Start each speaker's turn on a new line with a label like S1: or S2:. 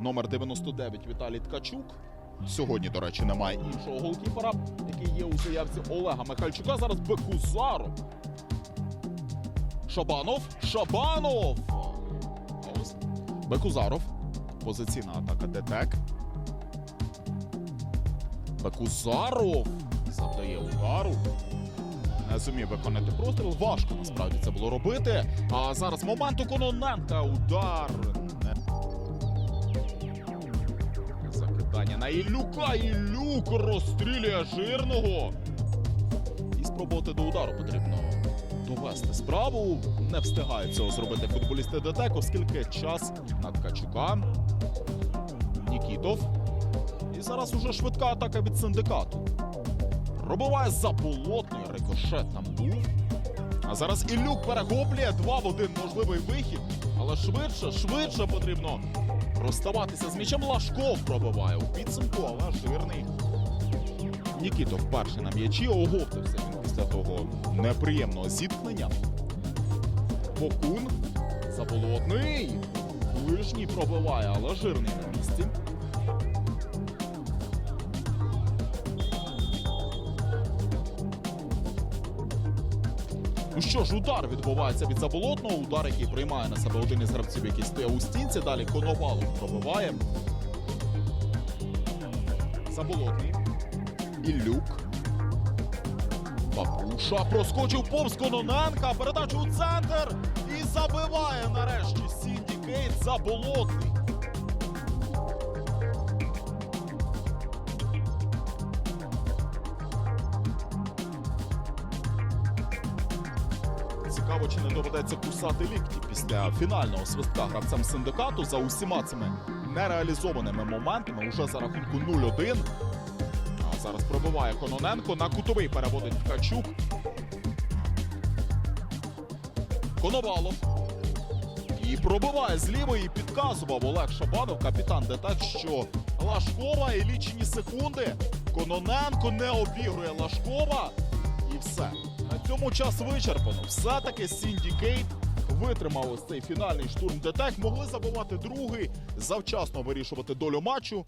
S1: Номер 99 Віталій Ткачук. Сьогодні, до речі, немає іншого голкіпера, який є у заявці Олега Михальчука. Зараз Бекузаров. Шабанов. Шабанов. Бекузаров. Позиційна атака Детек. Бекузаров. Завдає удару. Не зумів виконати простріл. Важко насправді це було робити. А зараз момент у Кононенка. Удар. Закидання на Іллюка. Іллюк розстрілює жирного. І спробувати до удару потрібно довести справу. Не встигають цього зробити футболісти ДТЕК, оскільки час на Ткачука. Нікітов. І зараз уже швидка атака від синдикату. Пробиває заболотний рикошет там був. А зараз Іллюк перехоплює два в один можливий вихід. Але швидше, швидше потрібно розставатися з м'ячем. Лашков пробиває у підсумку, але жирний. Нікітов перший на м'ячі оговтався після того неприємного зіткнення. Бокун заболотний. Лишній пробиває, але жирний на місці. Ну що ж, удар відбувається від заболотного. Удар, який приймає на себе один із гравців, який стояв у стінці. Далі Коновалов пробиває. Заболотний. Іллюк. Бабуша проскочив повз Кононенка. Передачу у центр. І забиває нарешті Сіндікейт Заболотний. Цікаво, чи не доведеться кусати лікті після фінального свистка гравцям синдикату за усіма цими нереалізованими моментами. Уже за рахунку 0-1. А зараз пробиває Кононенко. На кутовий переводить Ткачук. Коновалов. І пробиває з лівої. Підказував Олег Шабанов, капітан ДТЕК, що Лашкова і лічені секунди. Кононенко не обігрує Лашкова. І все. Цьому час вичерпано. Все-таки Сіндікейт витримав ось цей фінальний штурм Детек Могли забувати другий, завчасно вирішувати долю матчу.